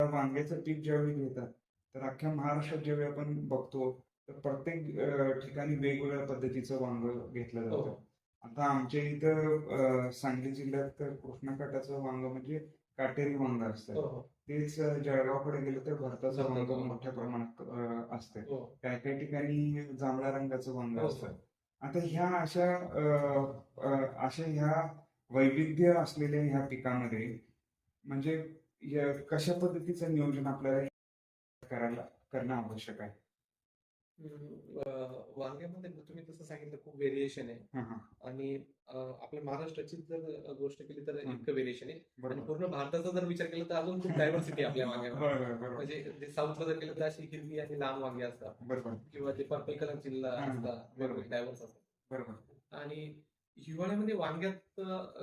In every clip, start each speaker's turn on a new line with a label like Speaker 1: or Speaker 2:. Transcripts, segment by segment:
Speaker 1: वांग्याचं पीक ज्यावेळी घेतात तर अख्ख्या महाराष्ट्रात ज्यावेळी आपण बघतो तर प्रत्येक ठिकाणी वेगवेगळ्या पद्धतीचं वांग घेतलं जातं.
Speaker 2: हो.
Speaker 1: आता आमच्या इथं सांगली जिल्ह्यात तर कृष्णाकाठाचं वांग म्हणजे काटेरी वांग असतं.
Speaker 2: हो, हो,
Speaker 1: तेच जळगावकडे गेलं तर भरताचं वांग. मोठ्या प्रमाणात असतं
Speaker 2: हो.
Speaker 1: काही काही ठिकाणी जांभळ्या रंगाचं वांग
Speaker 2: हो, हो.
Speaker 1: असतं आता ह्या अशा अशा ह्या वैविध्य असलेल्या ह्या पिकामध्ये म्हणजे कशा पद्धतीचं नियोजन आपल्याला करायला करणं आवश्यक आहे
Speaker 2: वांग्यामध्ये तुम्ही जसं सांगितलं खूप व्हेरिएशन आहे. आणि आपल्या महाराष्ट्राची जर गोष्ट केली तर. इतकं व्हेरिएशन आहे. आणि पूर्ण भारताचा जर विचार केला तर अजून खूप डायव्हर्सिटी आपल्या वांग्यामध्ये. म्हणजे जे साऊथला जर केलं तर अशी हिरवी आणि लांब वांगी असतात. किंवा ते पर्पल कलरची
Speaker 1: हा,
Speaker 2: असतात. डायव्हर्स असतात.
Speaker 1: बरोबर.
Speaker 2: आणि हिवाळ्यामध्ये वांग्यात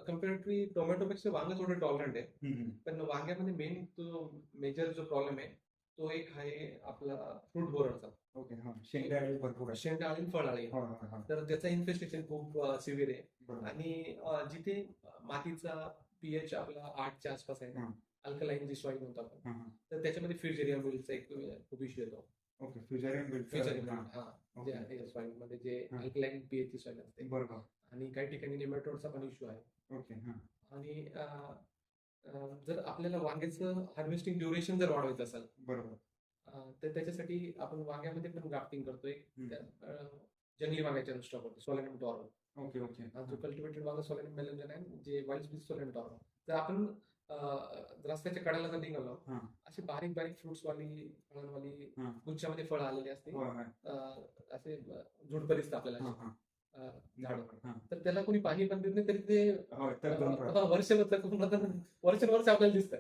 Speaker 2: कंपेअर टू टोमॅटोपेक्षा वांग थोडं टॉलरंट आहे. पण वांग्यामध्ये मेन तो मेजर जो प्रॉब्लेम आहे तो एक आहे आपला फ्रूट बोरडचा.
Speaker 1: ओके हा. शेंगा भरपूर आहे
Speaker 2: शेंगा आणि. तर त्याचं इन्फेस्टेशन खूप सिव्हिअर आहे.
Speaker 1: बरोबर.
Speaker 2: आणि अं, जिथे मातीचा पीएच आपला आठच्या आसपास आहे
Speaker 1: हा.
Speaker 2: अल्कलाईन जी सॉईल म्हणतो आपण
Speaker 1: हा, हा.
Speaker 2: तर त्याच्यामध्ये फ्युजेरिया मिलचा एक खूप इश्यू येतो.
Speaker 1: ओके फ्युजरियम बिल्ड
Speaker 2: फ्युजेरिया हा.
Speaker 1: ओके.
Speaker 2: जे आहे सॉईल मध्ये जे
Speaker 1: हा.
Speaker 2: अल्कलाईन पीएच ची सॉईल असते.
Speaker 1: बरोबर.
Speaker 2: आणि काही ठिकाणी नेमॅटोडचा पण इश्यू आहे.
Speaker 1: ओके हा.
Speaker 2: आणि अं, जर आपल्याला वांग्याचं हार्वेस्टिंग ड्युरेशन जर वाढवायचं असेल
Speaker 1: बरोबर.
Speaker 2: तर त्याच्यासाठी आपण वांग्यामध्ये पण ग्राफ्टिंग करतोय. जंगली वांग्याच्या नुसतं करतो सोलेनम टॉरो
Speaker 1: ओके ओके.
Speaker 2: जो कल्टिवेटेड वांगा सोलेनम मेलंजन आहे जे वाईल्ड स्पीच सोलेनम टॉरो तर आपण रस्त्याच्या कडेला जर निघालो. अशी बारीक बारीक फ्रुट्स वाली फळांवाली. गुच्छामध्ये फळं आलेली असते असे झुडपं दिसतं आपल्याला झाडं. तर त्याला कोणी पाणी पण देत नाही तरी ते वर्षभर वर्षानुवर्ष आपल्याला दिसतं.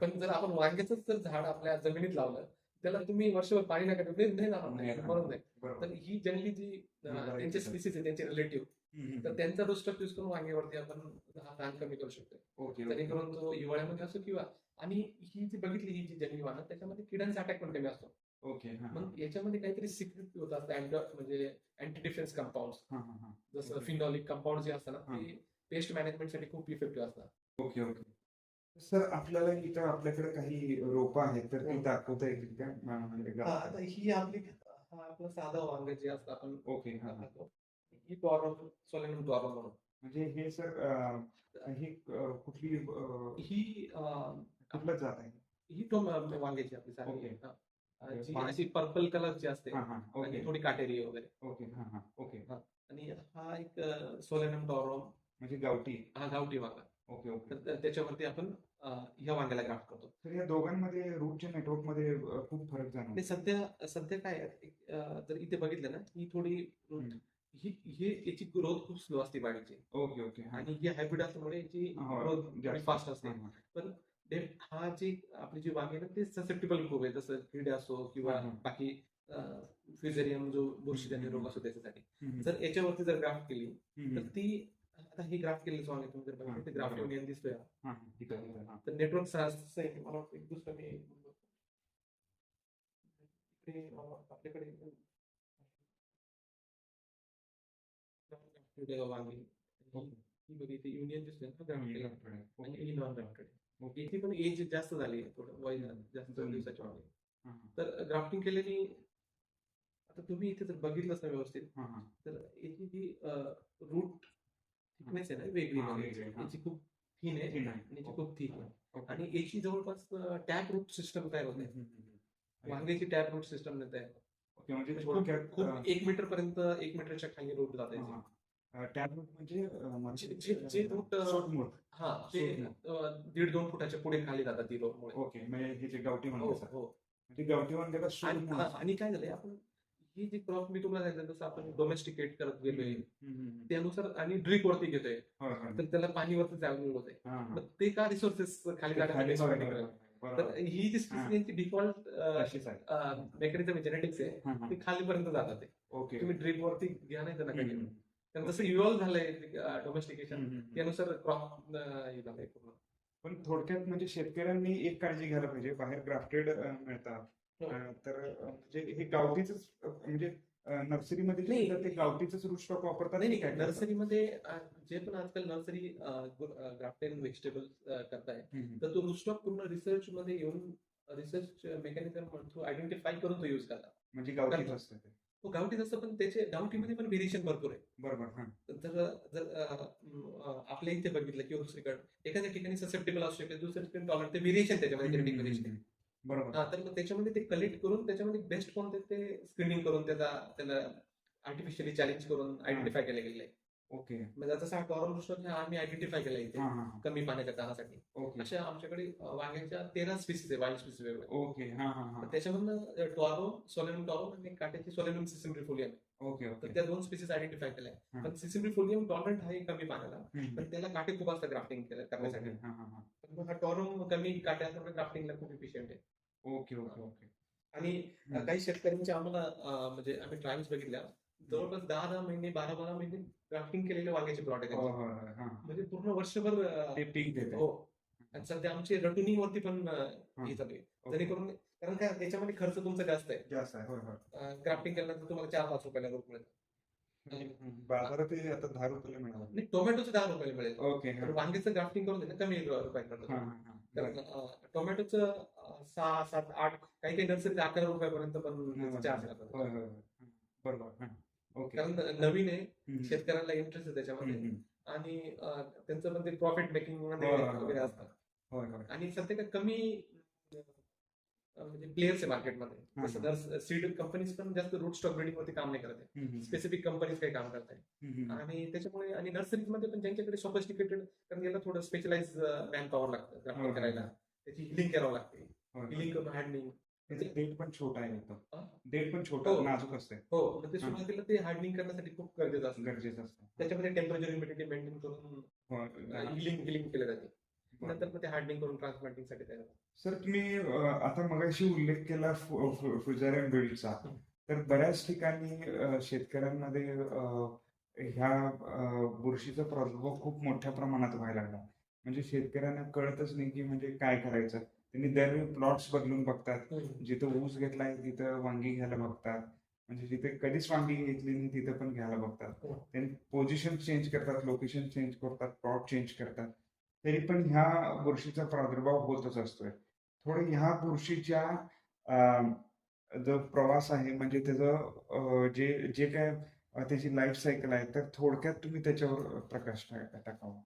Speaker 2: पण जर आपण वांग्याचं जर झाड आपल्या जमिनीत लावलं त्याला तुम्ही वर्षभर पाणी नका नाही. बरोबर नाही. तर ही जंगली जी. त्यांचे स्पीसीज आहे त्यांचे रिलेटिव्ह. तर त्यांचा रोस्टअप यूज करून वांग्यावरती आपण हा ताण कमी करू शकतो. जेणेकरून तो हिवाळ्यामध्ये असो किंवा आणि ही जी बघितली ही जी जंगली वाहनं त्याच्यामध्ये किडांचा अटॅक पण कमी असतो
Speaker 1: ओके हा, हा.
Speaker 2: मग याच्यामध्ये काहीतरी सिक्रेट होतात अँट म्हणजे अँटी डिफेन्स कंपाऊंड
Speaker 1: हा, हा, हा.
Speaker 2: जसं. फिनॉलिक कंपाऊंड जे असतात ना
Speaker 1: हा.
Speaker 2: ते पेस्ट मॅनेजमेंटसाठी खूप इफेक्टिव्ह असतात
Speaker 1: ओके ओके सर आपल्याला इथं आपल्याकडे काही रोपं आहेत तर ती
Speaker 2: हम्म.
Speaker 1: दाखवता येतील का म्हणजे
Speaker 2: हा, ही आपली हा आपला साधा वांग जे असतं आपण
Speaker 1: ओके हा, हा.
Speaker 2: खातो. ही टॉरो सोलेनम टॉरो म्हणून
Speaker 1: म्हणजे हे सर ही कुठली
Speaker 2: ही
Speaker 1: कुठलं जात आहे
Speaker 2: ही टोम वांग्याची आपली साधी. हा. जी अशी पर्पल कलरची असते.
Speaker 1: हा हा
Speaker 2: आणि थोडी काटेरी वगैरे.
Speaker 1: ओके हा हा. ओके.
Speaker 2: आणि हा एक सोलेनम टॉरो
Speaker 1: म्हणजे गावठी.
Speaker 2: हा गावठी वांगा.
Speaker 1: Okay okay.
Speaker 2: तर त्या- त्याच्यावरती आपण ह्या वांग्याला ग्राफ्ट करतो.
Speaker 1: तर या दोघांमध्ये रूटच्या नेटवर्कमध्ये खूप फरक जाणवतो.
Speaker 2: सध्या सध्या काय जर इथे बघितलं ना ही थोडी. ही ही याची ग्रोथ खूप स्लो असते वाढीची
Speaker 1: ओके ओके. हा.
Speaker 2: आणि ही हायब्रिड असल्यामुळे याची
Speaker 1: हो,
Speaker 2: ग्रोथ
Speaker 1: जास्त.
Speaker 2: फास्ट असते.
Speaker 1: हा,
Speaker 2: डेफ हा जी आपली जी वांगी ना ते ससेप्टेबल खूप आहे जसं किडे असो किंवा. बाकी फ्युजेरियम जो बुरशीजन्य. रोग असतो त्याच्यासाठी जर याच्यावरती जर ग्राफ्ट केली तर ती आता ही ग्राफ्ट केलेली वांगे तुम्ही जर बघितली ते ग्राफ्ट. युनियन दिसतोय. तर नेटवर्क मला एक दुसरं मी आपल्याकडे वांगी. ही बघ इथे युनियन दिसतोय ना
Speaker 1: डॉक्टर आहे.
Speaker 2: आणि नॉन ग्राफ्टेड
Speaker 1: ओके.
Speaker 2: याची पण एज जास्त झाली थोडं वय जास्त दिवसाच्या मागे
Speaker 1: हा.
Speaker 2: तर ग्राफ्टिंग केलेली आता तुम्ही इथे जर बघितलंच ना व्यवस्थित. तर याची जी रूट थिकनेस आहे ना वेगळी. याची खूप थिन आहे. आणि याची खूप थिक आहे. आणि याची जवळपास टॅप रूट सिस्टम तयार होते. वांग्याची टॅप रूट सिस्टम तयार
Speaker 1: म्हणजे
Speaker 2: म्हणजे खूप एक मीटर पर्यंत एक मीटरच्या खाली रूट जाते
Speaker 1: टॅबलेट म्हणजे म्हणजे
Speaker 2: जे- जे- जे. हा ते. अं, दीड दोन फुटाच्या पुढे खाली जातात ती रोड मुळे
Speaker 1: ओके म्हणजे हे जे गावठी
Speaker 2: हो
Speaker 1: म्हणतात
Speaker 2: हो
Speaker 1: म्हणजे गावठी वांग्याला
Speaker 2: आणि. हा, काय झालंय आपण ही जी क्रॉप मी तुम्हाला सांगितलं जसं आपण डोमेस्टिकेट करत गेलोय. त्यानुसार आणि ड्रिप वरती घेतोय. तर त्याला पाणी वरती जावं होते
Speaker 1: हा, हा.
Speaker 2: मग ते का रिसोर्सेस खाली जाण्यासाठी. तर ही जी
Speaker 1: हा.
Speaker 2: स्पीसी डिफॉल्ट
Speaker 1: तशीच आहे.
Speaker 2: मेकॅनिझम जेनेटिक्स आहे. ते खालीपर्यंत जातात ते
Speaker 1: ओके
Speaker 2: तुम्ही ड्रिप वरती घ्या नाही
Speaker 1: हम्म,
Speaker 2: कारण जसं इव्हॉल्व झालंय डोमेस्टिकेशन. त्यानुसार क्रॉप हे झालंय पूर्ण
Speaker 1: पण थोडक्यात म्हणजे शेतकऱ्यांनी एक काळजी घ्यायला पाहिजे बाहेर ग्राफ्टेड मिळतात
Speaker 2: हो.
Speaker 1: तर म्हणजे हे गावठीच म्हणजे नर्सरीमध्ये ते गावठीच रूट स्टॉक वापरतात
Speaker 2: नाही
Speaker 1: काय?
Speaker 2: नर्सरीमध्ये जे पण आजकाल नर्सरी ग्राफ्टेड व्हेजिटेबल करताय तर तो रुस्टॉक पूर्ण रिसर्च मध्ये येऊन रिसर्च मेकॅनिझम थ्रू आयडेंटिफाय करून तो युज करतात
Speaker 1: म्हणजे गावठीच. असतं
Speaker 2: गावठीच असतं पण त्याचे गावठीमध्ये पण व्हेरिएशन भरपूर आहे.
Speaker 1: बरोबर
Speaker 2: जर जर आपल्या इथे बघितलं किंवा दुसरीकडे एखाद्या ठिकाणी ससेप्टेबल असू शकते दुसऱ्या ठिकाणी टॉलरंट ते व्हेरिएशन त्याच्यामध्ये
Speaker 1: बरोबर.
Speaker 2: हा तर मग त्याच्यामध्ये ते कलेक्ट करून त्याच्यामध्ये बेस्ट कोणते ते स्क्रीनिंग करून त्याचा त्याला आर्टिफिशियली चॅलेंज करून आयडेंटिफाय केलं गेलं. आहे
Speaker 1: ओके.
Speaker 2: म्हणजे टॉरंट रुस्टॉक हा आम्ही आयडेंटिफाय केला इथे. कमी पाण्याच्या तहासाठी
Speaker 1: ओके.
Speaker 2: अशा आमच्याकडे वांग्याच्या तेरा स्पीसीज आहे वाईल्ड स्पीसीज वेगवेगळे.
Speaker 1: ओके हा हा हा.
Speaker 2: त्याच्यामधनं टॉरो सोलेनम टॉरो आणि काट्याची सोलेनम सिसिमरी फोलियम
Speaker 1: ओके
Speaker 2: तर
Speaker 1: ओके
Speaker 2: त्या दोन स्पीसीज आयडेंटिफाय केल्या
Speaker 1: हा.
Speaker 2: पण सिसिमरी फोलियम टॉलरंट आहे कमी पाण्याला
Speaker 1: हम्म,
Speaker 2: पण त्याला काटे खूप असतात ग्राफ्टिंग करण्यासाठी.
Speaker 1: ओके हा हा हा.
Speaker 2: पण मग हा टॉरो कमी काटे असल्यामुळे ग्राफ्टिंगला खूप इफिशियंट आहे.
Speaker 1: Okay okay okay.
Speaker 2: आणि अ,
Speaker 1: हम्म.
Speaker 2: काही शेतकऱ्यांचे आम्हाला अ, म्हणजे आम्ही ट्रायल्स बघितल्या. जवळपास दहा दहा महिने बारा बारा महिने ग्राफ्टिंग केलेले वांग्याचे प्लॉट आहे
Speaker 1: हो. हो हो,
Speaker 2: म्हणजे पूर्ण वर्षभर
Speaker 1: ते पीक देते
Speaker 2: हो. आणि सध्या आमचे रटुनिंग वरती पण हे. चालू आहे.
Speaker 1: ओके.
Speaker 2: जेणेकरून कारण काय त्याच्यामध्ये खर्च तुमचा जास्त आहे.
Speaker 1: जास्त आहे
Speaker 2: ग्राफ्टिंग केल्यानंतर तुम्हाला चार पाच रुपयाला रोप मिळेल.
Speaker 1: बाजारात आता दहा रुपयाला मिळालं.
Speaker 2: नाही टोमॅटोचे दहा रुपयाला मिळेल.
Speaker 1: ओके
Speaker 2: वांग्याचं ग्राफ्टिंग करून देणं कमी रुपयाला मिळतं. कारण अ, टोमॅटोचं सहा सात आठ काही काही नर्सरीत अकरा रुपयापर्यंत पण चार्ज.
Speaker 1: बरोबर
Speaker 2: कारण नवीन आहे शेतकऱ्यांना इंटरेस्ट आहे त्याच्यामध्ये. आणि त्यांचं पण ते प्रॉफिट
Speaker 1: मेकिंगमध्ये.
Speaker 2: वगैरे असतं
Speaker 1: होय होय.
Speaker 2: आणि सध्या कमी म्हणजे प्लेयर्स आहे मार्केटमध्ये सीड कंपनीज पण जास्त रूट स्टॉक ब्रिडिंग वरती काम नाही करत आहे. स्पेसिफिक कंपनीज काही काम करत आहे. आणि त्याच्यामुळे आणि नर्सरीजमध्ये पण ज्यांच्याकडे सोफिस्टिकेटेड कारण याला थोडं स्पेशलाइज मॅन पॉवर लागतं. करायला. त्याची हिलिंग करावं लागते. हिलिंग करून हार्डनिंग
Speaker 1: त्याचं डेट पण छोटा आहे एकदम
Speaker 2: हा?
Speaker 1: डेट पण छोटा
Speaker 2: हो.
Speaker 1: नाजूक असते
Speaker 2: हो मग ते
Speaker 1: हा.
Speaker 2: सुरुवातीला ते हार्डनिंग करण्यासाठी खूप गरजेचं असतं
Speaker 1: गरजेचं असतं
Speaker 2: त्याच्यामध्ये टेम्परेचर ह्युमिडिटी मेंटेन करून
Speaker 1: होय.
Speaker 2: हिलिंग हिलिंग केलं जाते. नंतर मग ते हार्डनिंग करून ट्रान्सप्लांटिंगसाठी तयार होतं.
Speaker 1: सर तुम्ही अं, आता मगाशी उल्लेख केला फ्युझॅरियम बिल्डचा
Speaker 2: हं.
Speaker 1: तर बऱ्याच ठिकाणी अं, शेतकऱ्यांमध्ये अं, ह्या अं, बुरशीचा प्रादुर्भाव खूप मोठ्या प्रमाणात व्हायला लागला म्हणजे शेतकऱ्यांना कळतच नाही की म्हणजे काय करायचं त्यांनी दरवेळी प्लॉट्स बदलून बघतात. जिथं ऊस घेतलाय तिथं वांगी घ्यायला बघतात. म्हणजे जिथे कधीच वांगी घेतली नाही तिथं पण घ्यायला बघतात. त्यांनी पोझिशन चेंज करतात लोकेशन चेंज करतात प्लॉट चेंज करतात. तरी पण ह्या बुरशीचा प्रादुर्भाव होतच असतोय. थोडं ह्या बुरशीच्या जो प्रवास आहे म्हणजे त्याचं जे जे काय त्याची लाईफ सायकल आहे तर थोडक्यात तुम्ही त्याच्यावर प्रकाश टाकावा.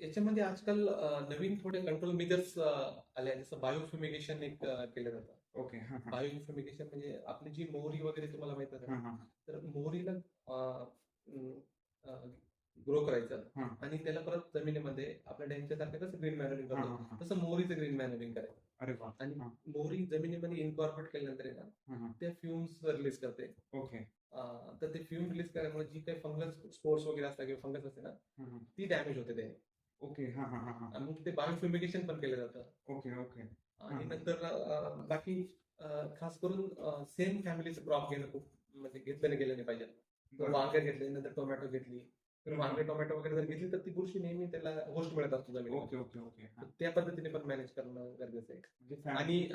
Speaker 2: याच्यामध्ये आजकाल नवीन थोडे कंट्रोल मेजर्स आले आहेत जसं बायोफ्युमिगेशन एक केलं जातं
Speaker 1: ओके
Speaker 2: बायोफ्युमिगेशन म्हणजे आपली जी मोहरी वगैरे तुम्हाला माहीत आहे तर मोहरीला ग्रो करायचं. आणि त्याला परत जमिनीमध्ये आपल्या डॅमच्या कसं ग्रीन मॅनरिंग करतो. तसं मोहरीचं ग्रीन मॅनरिंग करायचं
Speaker 1: अरे
Speaker 2: आणि. मोहरी जमिनीमध्ये इन्कॉर्पोरेट केल्यानंतर आहे ना. त्या फ्युम्स रिलीज करते
Speaker 1: ओके
Speaker 2: तर ते फ्युम रिलीज केल्यामुळे जी काही फंगस स्पोर्स वगैरे असतात किंवा फंगस असते ना. ती डॅमेज होते त्याने
Speaker 1: ओके हा हा हा हा
Speaker 2: आणि मग ते बायोफ्युमिगेशन पण केलं जातं
Speaker 1: ओके ओके
Speaker 2: आणि. नंतर अं, बाकी अं, खास करून सेम फॅमिलीचं क्रॉप घेणं खूप म्हणजे घेतलं गेलं नाही पाहिजे
Speaker 1: बरं.
Speaker 2: वांगे घेतले नंतर टोमॅटो घेतली तर. वांगे टोमॅटो वगैरे जर घेतली तर ती बुरशी नेहमी त्याला होस्ट मिळत असतो जमिनीत
Speaker 1: ओके ओके ओके हा.
Speaker 2: त्या पद्धतीने पण मॅनेज करणं गरजेचं आहे
Speaker 1: म्हणजे
Speaker 2: आणि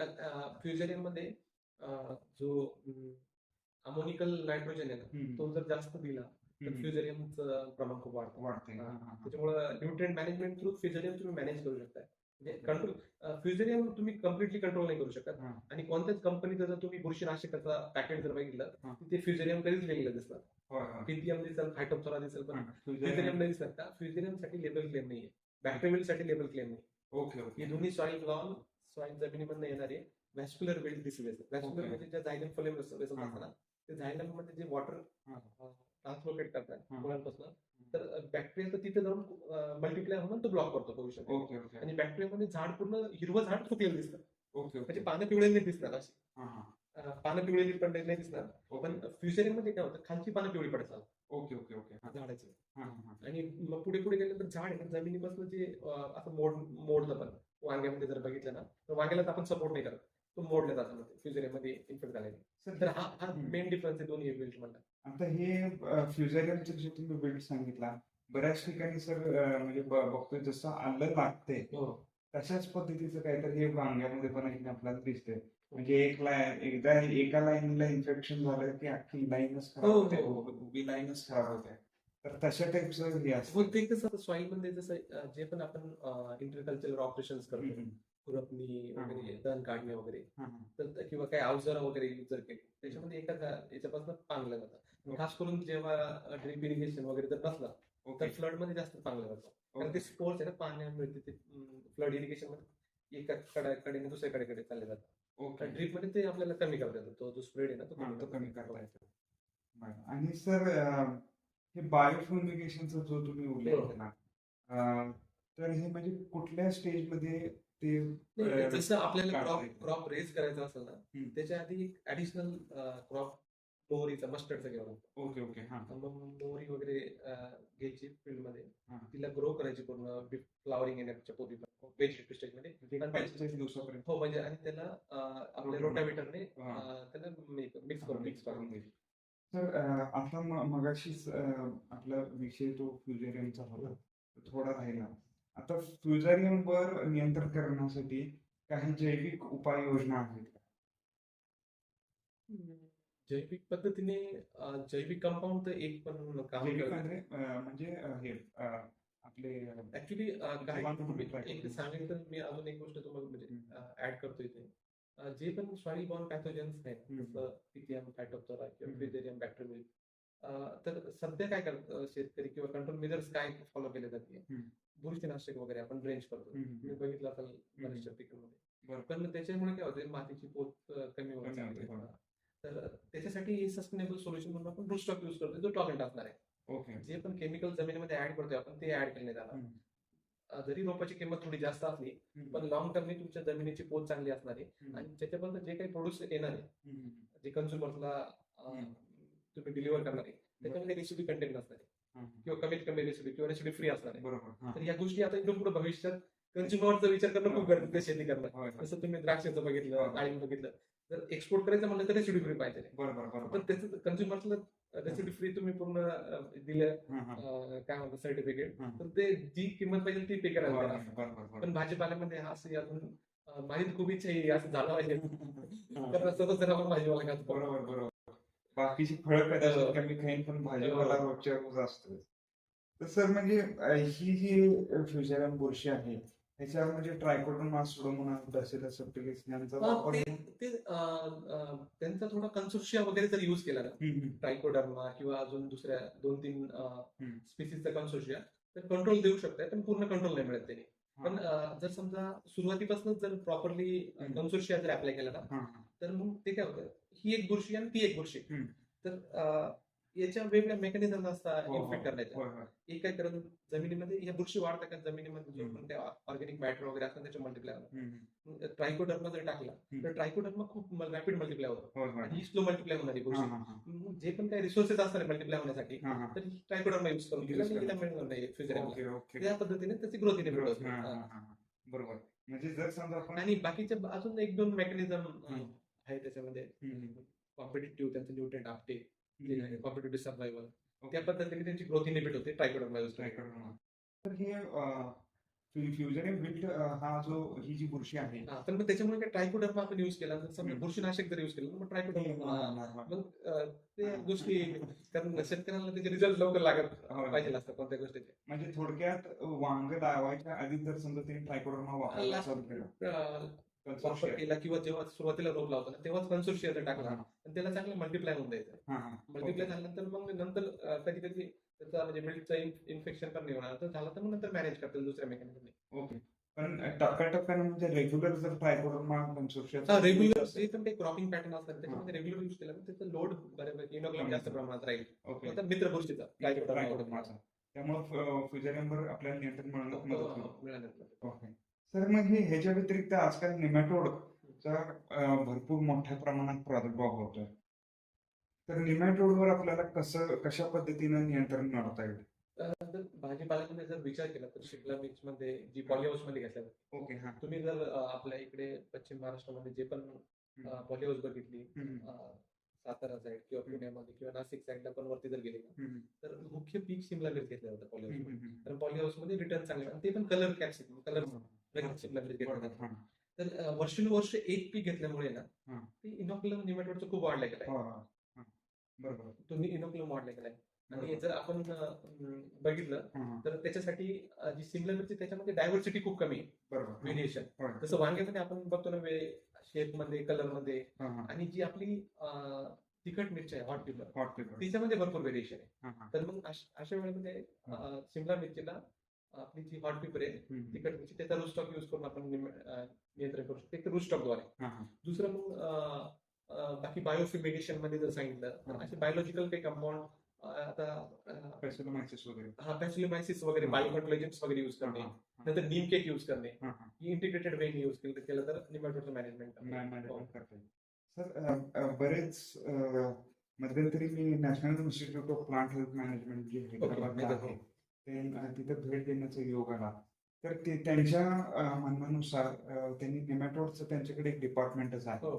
Speaker 2: फ्युजरियममध्ये अं, जो अमोनिकल नायट्रोजन आहे ना
Speaker 1: हम्म,
Speaker 2: तो जर जास्त दिला. फ्युजरियमचं प्रमाण खूप वाढतं. त्याच्यामुळे न्यूट्रिएंट मॅनेजमेंट थ्रू फ्युजरियम तुम्ही मॅनेज करू शकता म्हणजे कंट्रोल फ्युजरियम तुम्ही कम्प्लिटली कंट्रोल नाही करू शकत. आणि कोणत्याच कंपनीचं जर तुम्ही बुरशीनाशकाचा पॅकेट जर बघितलं. ते फ्युजरियम कधीच दिसणार
Speaker 1: होय, होय.
Speaker 2: पीटीएम दिसेल फायटोप्थोरा दिसेल पण फ्युजरियम नाही दिसणार का फ्युजरियमसाठी लेबल क्लेम नाहीये बॅक्टेरियलसाठी लेबल क्लेम नाही
Speaker 1: ओके
Speaker 2: हे दोन्ही सॉइल ब्लॉन सॉइल जमिनीमधनं येणारे व्हॅस्क्युलर वेल्ड डिसीजेस व्हॅस्क्युलर. म्हणजे ज्या झायलम फोलेम. असतात ते झायलममध्ये जे वॉटर. ट्रान्सलोकेट करतात
Speaker 1: हा.
Speaker 2: मुलांपासून. तर बॅक्टेरिया तर तिथे जाऊन मल्टिप्लाय होऊन तो ब्लॉक करतो पोल्युशन
Speaker 1: ओके ओके.
Speaker 2: आणि बॅक्टेरियामध्ये झाड पूर्ण हिरवं झाड सुकलेलं दिसतं.
Speaker 1: Okay okay.
Speaker 2: म्हणजे पानं पिवळेली नाही दिसणार अशी.
Speaker 1: हा, हा.
Speaker 2: अं, पानं पिवळेली पण नाही दिसणार.
Speaker 1: ओके.
Speaker 2: पण फ्युचरिंगमध्ये काय होतं खालची पानं पिवळी पडतात.
Speaker 1: Okay okay okay. हा,
Speaker 2: झाडाची.
Speaker 1: हा, हा, हा.
Speaker 2: आणि मग पुढे पुढे गेल्यानंतर झाड आहे ना जमिनीपासून जे अं, असं मोड मोडलं पण. वांग्यामध्ये जर बघितलं ना तर वांग्याला तर आपण सपोर्ट नाही करत. तो मोडलं जातं फ्युचरिंगमध्ये इन्फेक्ट झालेले
Speaker 1: सर
Speaker 2: तर हा हा
Speaker 1: हम्म.
Speaker 2: मेन डिफरन्स आहे दोन्ही म्हणतात.
Speaker 1: आता हे फ्युझेरियमचं जे तुम्ही बिल्ड सांगितला बऱ्याच ठिकाणी सर म्हणजे बघतोय जसं आलं लागते
Speaker 2: हो
Speaker 1: तशाच पद्धतीचं काहीतरी हे वांग्यामध्ये पण आपल्याला दिसतंय म्हणजे एक लाईन एकदा एका लाईनला इन्फेक्शन झालं की अख्खी लाईनच खराब
Speaker 2: हो,
Speaker 1: होते
Speaker 2: हो.
Speaker 1: उभी- लाईनच खराब होते तर तशा टाईपचं हे असतं
Speaker 2: ते कसं सॉइलमध्ये जसं जे पण आपण इंटरकल्चर ऑपरेशन्स करतो खुरपणी वगैरे. तण काढणे वगैरे. तर किंवा काही अवजार वगैरे यूज जर केले त्याच्यामध्ये एका याच्यापासून पांगलं जातं. खास करून जेव्हा ड्रिप इरिगेशन वगैरे जर नसलं तर फ्लडमध्ये जास्त चांगलं जातं कारण ते स्पोर्ट्स आहे ना पाण्यामध्ये ते फ्लड इरिगेशनमध्ये. एका कडा कडेने दुसऱ्या कडेकडे चालले जातात.
Speaker 1: ओके.
Speaker 2: ड्रिपमध्ये ते आपल्याला कमी करता येतो. तो जो स्प्रेड आहे ना तो
Speaker 1: हा, कमी
Speaker 2: करता
Speaker 1: येतो. आणि सर हे बायोफ्युमिगेशनचा जो तुम्ही उल्लेख
Speaker 2: हो.
Speaker 1: केला अं, तर हे म्हणजे कुठल्या स्टेजमध्ये ते
Speaker 2: जसं आपल्याला क्रॉप. क्रॉप रेज करायचा असेल ना. त्याच्या आधी ऍडिशनल क्रॉप मोहरीचा मस्टर्डचा घ्यावा लागतो
Speaker 1: ओके ओके. हा
Speaker 2: मग मोहरी वगैरे अं, घ्यायची फील्डमध्ये
Speaker 1: हा.
Speaker 2: तिला ग्रो करायची पूर्ण फ्लावरिंग येण्याच्या पूर्वी व्हेजिटेटिव्ह स्टेजमध्ये.
Speaker 1: म्हणजे
Speaker 2: आणि
Speaker 1: पंचेचाळीस दिवसापर्यंत.
Speaker 2: हो म्हणजे आणि त्याला अं, आपल्या
Speaker 1: रोटोवेटर.
Speaker 2: रोटावेटरने
Speaker 1: हा.
Speaker 2: त्याला मिक्स करून मिक्स करून.
Speaker 1: घ्यायची सर आता म- मगाशीच अं, आपला विषय तो फ्युजेरियमचा होता. तो थोडा राहिला. आता फ्युजेरियम वर नियंत्रण करण्यासाठी काही जैविक उपाययोजना आहेत का?
Speaker 2: जैविक पद्धतीने जैविक कंपाऊंड तर एक पण काम
Speaker 1: म्हणजे म्हणजे हे आपले
Speaker 2: ऍक्च्युली मी एक मी अजून एक गोष्ट तुम्हाला म्हणजे. ऍड करतो इथे जे पण सॉइल बॉर्न पॅथोजन्स आहेत. जसं पिथियम फायटोप्टोरा किंवा
Speaker 1: हम्म.
Speaker 2: फ्रिजेरियम बॅक्टेरियल तर सध्या काय करतात शेतकरी किंवा कंट्रोल मेजर्स काय फॉलो केले जाते. बुरशीनाशक वगैरे आपण ड्रेंच करतो. तुम्ही बघितलं असेल बऱ्याचशा पिकांमध्ये. पण त्याच्यामुळे काय होते मातीची पोत कमी होत. तर त्याच्यासाठी सस्टेनेबल सोल्युशन म्हणून आपण स्टॉक युज करतो जो टॉलेंट असणार आहे
Speaker 1: ओके
Speaker 2: जे पण केमिकल जमिनीमध्ये ऍड करतोय आपण ते ऍड केले जाणार जरी रोपाची किंमत थोडी जास्त असली. पण लॉंग टर्मनी तुमच्या जमिनीची पोत चांगली असणार आहे. आणि त्याच्यापर्यंत जे काही प्रोड्यूस येणार आहे. जे कन्झ्युमरला
Speaker 1: हम्म.
Speaker 2: तुम्ही डिलिव्हर करणार आहे त्याच्यामध्ये रेसिपी कंटेंट नसणार आहे. किंवा कमीत कमी रेसिपी किंवा रेसिपी फ्री असणार आहे. तर या गोष्टी आता इथून पुढे भविष्यात कन्झ्युमरचा विचार करणं खूप गरजेचं शेती करणं. जसं तुम्ही द्राक्षाचं. बघितलं डाळिंब बघितलं जर एक्सपोर्ट करायचं म्हणलं तर रेसिपी फ्री पाहिजे
Speaker 1: बरोबर
Speaker 2: पण
Speaker 1: बरोबर
Speaker 2: त्याचं कन्झ्युमरला फ्री तुम्ही पूर्ण दिलं काय म्हणतात सर्टिफिकेट. तर ते जी किंमत पाहिजे ती पे करायला. पण भाजीपाल्यामध्ये हा असं अजून माझी तर खूप इच्छा आहे असं झालं पाहिजे. कारण सतत जर आपण भाजीपाला खातो
Speaker 1: बरोबर बरोबर बाकीची फळं कदाचित
Speaker 2: हो.
Speaker 1: कमी खाईन पण भाजीपाला
Speaker 2: हो.
Speaker 1: रोजच्या रोज असतो तर सर म्हणजे ही जी फ्युजरम बुरशी आहे ह्याच्या म्हणजे ट्रायकोडर्मा सुडोमोनास डसेलस सप्टिलिस यांचा
Speaker 2: अं,
Speaker 1: वापर
Speaker 2: ते ते अं, अं, त्यांचा थोडा कन्सोर्शिया वगैरे जर युज केला ना
Speaker 1: हम्म, हम्म.
Speaker 2: ट्रायकोडर्मा किंवा अजून दुसऱ्या दोन तीन
Speaker 1: हम्म.
Speaker 2: स्पीसीजचा कन्सोर्शिया तर कंट्रोल देऊ शकतात पण पूर्ण कंट्रोल नाही मिळत त्याने. पण अं, जर समजा सुरुवातीपासून जर प्रॉपरली
Speaker 1: हम्म.
Speaker 2: कन्सोर्शिया जर अप्लाय केला ना
Speaker 1: हा, हा.
Speaker 2: तर मग ते काय होतं ही एक बुरशी आणि ती एक बुरशी
Speaker 1: हम्म.
Speaker 2: तर अं, याच्या वेगळ्या मेकॅनिझम असतात
Speaker 1: हो, हो.
Speaker 2: इन्फेक्ट करण्याच्या. एक काय करत जमिनीमध्ये या बुरशी वाढतात का जमिनीमध्ये जो ऑर्गॅनिक मॅटर वगैरे असतात त्याच्या मल्टिप्लाय ट्रायकोडर्मा जर टाकला. तर ट्रायकोडर्मा खूप रॅपिड मल्टिप्लाय होतो ही स्लो मल्टिप्लाय होणारी
Speaker 1: हा,
Speaker 2: बुरशी
Speaker 1: हा, हा.
Speaker 2: मग जे पण काही रिसोर्सेस असतात मल्टिप्लाय होण्यासाठी
Speaker 1: हा, हा.
Speaker 2: तर ही ट्रायकोडर्मा युज करून मिळणार नाही
Speaker 1: ओके
Speaker 2: त्या पद्धतीने त्याची ग्रोथ
Speaker 1: Growth,
Speaker 2: होते
Speaker 1: हा, हा,
Speaker 2: हा.
Speaker 1: हा, हा. बरोबर म्हणजे जर समजा आपण
Speaker 2: आणि बाकीच्या अजून एक दोन मेकॅनिझम. आहे त्याच्यामध्ये कॉम्पिटेटिव्ह त्यांचं nutrient Apte. Competitive survival
Speaker 1: okay.
Speaker 2: त्या पद्धतीने त्यांची ग्रोथ इनिबिट होते ट्रायकोडर्मा.
Speaker 1: तर हे फ्युजरियम विल्ट हा जो ही जी बुरशी आहे
Speaker 2: हा तर मग त्याच्यामुळे काय ट्रायकोडर्मा आपण युज केला समजा. बुरशीनाशक जर युज केलं मग ट्रायकोडर्मा
Speaker 1: हा, हा, हा.
Speaker 2: मग अं, ते गोष्टी कारण शेतकऱ्यांना त्याचे रिझल्ट लवकर लागत
Speaker 1: होय.
Speaker 2: पाहिजे असतात कोणत्या गोष्टीचे
Speaker 1: म्हणजे थोडक्यात वांग लावायच्या आधी जर समजा त्यांनी ट्रायकोडर्मा वापरायला
Speaker 2: वापर. केला किंवा जेव्हा सुरुवातीला रोप लावतो ना तेव्हाच कन्सोर्शिया जर टाकला.
Speaker 1: हा,
Speaker 2: आणि त्याला चांगलं मल्टिप्लाय होऊन द्यायचं
Speaker 1: हा, हा.
Speaker 2: मल्टिप्लाय झाल्यानंतर मग नंतर कधी कधी त्याचा म्हणजे मिल्कचं इन्फेक्शन पण नाही होणार. तर झालं तर मग नंतर मॅनेज करतील दुसऱ्या मेकॅनिझमने
Speaker 1: ओके पण टप्प्याटप्प्यानं म्हणजे रेग्युलर जर ट्रायकोडर्मा कन्सोर्शिया
Speaker 2: हा रेग्युलर काही क्रॉपिंग पॅटर्न असतात त्याच्यामध्ये रेग्युलर युज केला तर त्याचा लोड बऱ्यापैकी इनोग्राम जास्त प्रमाणात राहील.
Speaker 1: ओके
Speaker 2: मित्र गोष्टीचा
Speaker 1: ट्रायकोडर्माचा त्यामुळे फ्युजरियमवर आपल्याला नियंत्रण मदत होईल.
Speaker 2: हो, मिळालं.
Speaker 1: ओके सर मग हे ह्याच्या व्यतिरिक्त आजकाल निमॅटोडचा भरपूर मोठ्या प्रमाणात प्रादुर्भाव होतोय. तर निमॅटोडवर आपल्याला कसं कशा पद्धतीनं नियंत्रण मिळवता येईल?
Speaker 2: भाजीपाल्यामध्ये जर विचार केला तर शिमला मिर्च मध्ये जी पॉलिहाऊसमध्ये घेतल्या जाते
Speaker 1: ओके हा.
Speaker 2: तुम्ही जर आपल्या इकडे पश्चिम महाराष्ट्रामध्ये जे पण पॉलिहाऊस बघितली सातारा साईड किंवा पुण्यामध्ये किंवा नाशिक साईडला पण वरती जर गेले तर मुख्य पीक शिमला मिर्च घेतलं जातं पॉलिहाऊस. कारण पॉलिहाऊसमध्ये रिटर्न चांगले ते पण कलर कॅप्सिकम कलर
Speaker 1: हा.
Speaker 2: तर वर्षानुवर्ष एक पीक घेतल्यामुळे ना
Speaker 1: हा.
Speaker 2: ते इनोक्युलम निमॅटोडचं खूप वाढलं गेलं
Speaker 1: हो, हो. हा. बरोबर
Speaker 2: तो इनोक्युलम वाढलं गेलाय आणि. जर आपण बघितलं
Speaker 1: हा, हा.
Speaker 2: तर त्याच्यासाठी जी सिमिलर मिरची त्याच्यामध्ये डायव्हर्सिटी खूप कमी आहे
Speaker 1: बरोबर हा.
Speaker 2: व्हेरिएशन
Speaker 1: होय.
Speaker 2: जसं वांग्यामध्ये आपण बघतो ना शेपमध्ये कलरमध्ये
Speaker 1: हा, हा.
Speaker 2: आणि जी आपली तिखट मिरची आहे हॉट पिपर
Speaker 1: हॉट पेपर
Speaker 2: तिच्यामध्ये भरपूर व्हेरिएशन आहे
Speaker 1: हा, हा.
Speaker 2: तर मग अश- वेळेमध्ये अं, शिमला मिरचीला आपली जी हॉट पेपर आहे. तिखट मिरची त्याचा रूट स्टॉक युज करून आपण नियंत्रण करू शकतो एक रूट स्टॉकद्वारे
Speaker 1: हा.
Speaker 2: दुसरं मग बाकी बायोफिमेशनमध्ये जर सांगितलं तर. असे बायोलॉजिकल काही कंपाऊंड आता
Speaker 1: Pestomasis वगैरे
Speaker 2: हा पॅसिलोमायसिस वगैरे. बायोकंट्रोल एजंट्स वगैरे युज करणे. नंतर नीम केक युज करणे. इंटिग्रेटेड वे युज केलं तर निमॅटोडचं मॅनेजमेंट
Speaker 1: सर बरेच मध्यंतरी मी National Institute of Plant Health Management जे हैदराबादला. आहे ते अ, तिथं भेट देण्याचा योग आला. तर ते त्यांच्या म्हणण्यानुसार त्यांनी नेमॅटोडचं त्यांच्याकडे एक डिपार्टमेंटच आहे.
Speaker 2: हो.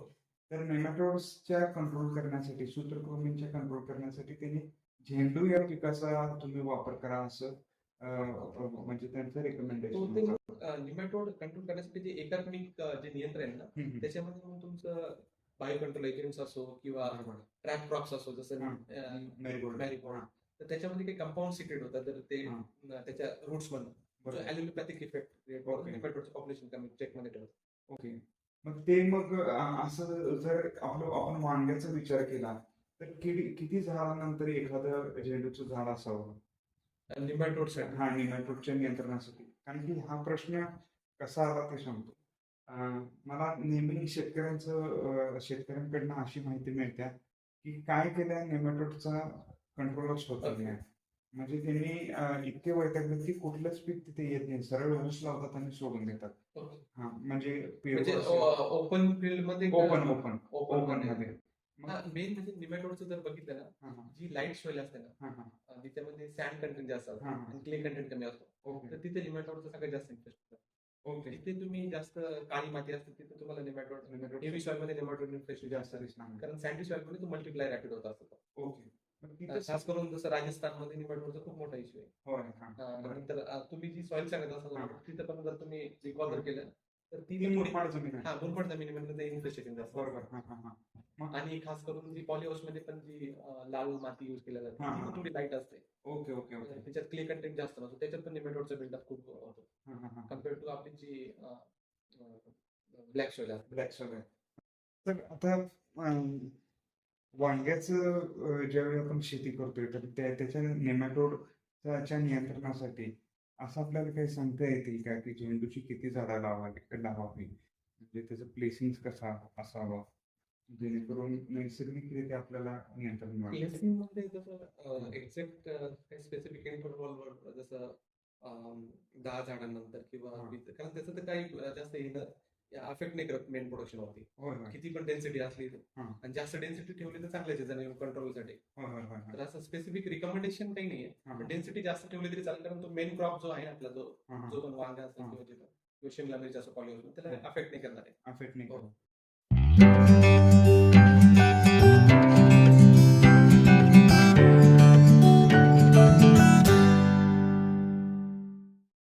Speaker 1: तर नेमॅटोड्सच्या कंट्रोल करण्यासाठी सूत्रकृमींच्या कंट्रोल करण्यासाठी त्यांनी झेंडू या पिकाचा तुम्ही वापर करा असं म्हणजे त्यांचं रेकमेंडेशन
Speaker 2: निमॅटोड कंट्रोल करण्यासाठी जे एकात्मिक जे नियंत्रण आहे ना त्याच्यामध्ये मग तुमचं बायो कंट्रोल एजंट्स असो किंवा ट्रॅप क्रॉप्स असो जसं
Speaker 1: मेरीगोल्ड.
Speaker 2: तर त्याच्यामध्ये काही कंपाऊंड सिक्रेट होतात तर ते त्याच्या रूट्स मधून. ॲल्युलोपॅथिक इफेक्ट क्रिएट पॉप्युलेशन कमी चेकमध्ये ठेवतात.
Speaker 1: ओके. मग ते मग असं जर आपलं आपण वांग्याचा विचार केला तर किती किती झाडानंतर एखादं झेंडूचं झाड असावं?
Speaker 2: निमॅटोडसाठी
Speaker 1: हा निमॅटोडच्या नियंत्रणासाठी. कारण की हा प्रश्न कसा आला ते सांगतो. मला नेहमी शेतकऱ्यांचं शेतकऱ्यांकडनं अशी माहिती मिळते की काय केलं नेमॅटोडचा कंट्रोलच होत. नाही. म्हणजे त्यांनी इतके वैतागले की कुठलंच पीक तिथे येत नाही. सरळ ऊस लावतात आणि सोडून देतात. हा म्हणजे
Speaker 2: म्हणजे. ओपन फील्डमध्ये
Speaker 1: ओपन ओपन ओपनमध्ये.
Speaker 2: मेन म्हणजे निमॅटोडचं जर बघितलं ना जी लाइट सॉइल असते ना. अं, जिच्यामध्ये सँड कंटेंट जास्त असतो. आणि क्ले कंटेंट कमी असतो. तर तिथे निमॅटोडचं सगळ्यात जास्त इंटरेस्ट
Speaker 1: ओके
Speaker 2: जिथे तुम्ही जास्त काळी माती असते तिथे तुम्हाला निमॅटोड हेवी सॉइलमध्ये निमॅटोड जास्त
Speaker 1: दिसणार.
Speaker 2: कारण सँडी सॉइलमध्ये तो मल्टिप्लाय रॅपिड होत असतो.
Speaker 1: ओके तिथं
Speaker 2: खास करून जसं राजस्थानमध्ये निमॅटोडचा खूप मोठा इश्यू आहे. नंतर तुम्ही जी सॉइल सांगत. असाल तिथं पण जर तुम्ही रिकॉल जर केलं तर ती
Speaker 1: ती मुरमाड जमीन आहे.
Speaker 2: हा मुरमाड जमिनीमध्ये ते इन्फ्लेशन जास्त.
Speaker 1: बरोबर
Speaker 2: आणि खास करून जी पॉलिहाऊसमध्ये पण जी लाल माती युज केल्या जाते ती थोडी लाइट असते.
Speaker 1: Okay okay okay.
Speaker 2: त्याच्यात क्ले कंटेंट जास्त नसतो त्याच्यात पण निमॅटोडचा बिल्डअप खूप होतो. कंपेअर टू आपली जी ब्लॅक असते
Speaker 1: ब्लॅक सॉइल तर आता वांग्याचं ज्यावेळी आपण शेती करतोय तर त्या त्याच्या नेमॅटोडच्या नियंत्रणासाठी असं आपल्याला काही सांगता येतील का? की झेंडूची किती झाडं लावावी लावावी? म्हणजे त्याचं प्लेसिंग कसा असावं? जेणेकरून नैसर्गिकरित्या आपल्याला नियंत्रण मिळेल.
Speaker 2: प्लेसिंगमध्ये जसं एक्झॅक्ट काही स्पेसिफिक इंटरव्हलवर जसं दहा झाडांनंतर किंवा कारण त्याचं तर काही जास्त अफेक्ट नाही करत मेन प्रोडक्शन वरती
Speaker 1: होय होय
Speaker 2: किती पण डेन्सिटी असली
Speaker 1: हा.
Speaker 2: आणि जास्त डेन्सिटी ठेवली तर चांगल्याच आहे कंट्रोलसाठी. तर असं स्पेसिफिक रिकमेंडेशन काही नाहीये
Speaker 1: हा, हा.
Speaker 2: डेन्सिटी जास्त ठेवली तरी चालेल कारण तो मेन क्रॉप जो आहे आपला जो
Speaker 1: हा, हा.
Speaker 2: जो पण वांगा असेल
Speaker 1: हा.
Speaker 2: किंवा शिमला मिरची असो पॉलिओ त्याला
Speaker 1: हा.
Speaker 2: अफेक्ट नाही करणार आहे
Speaker 1: अफेक्ट नाही
Speaker 2: हो.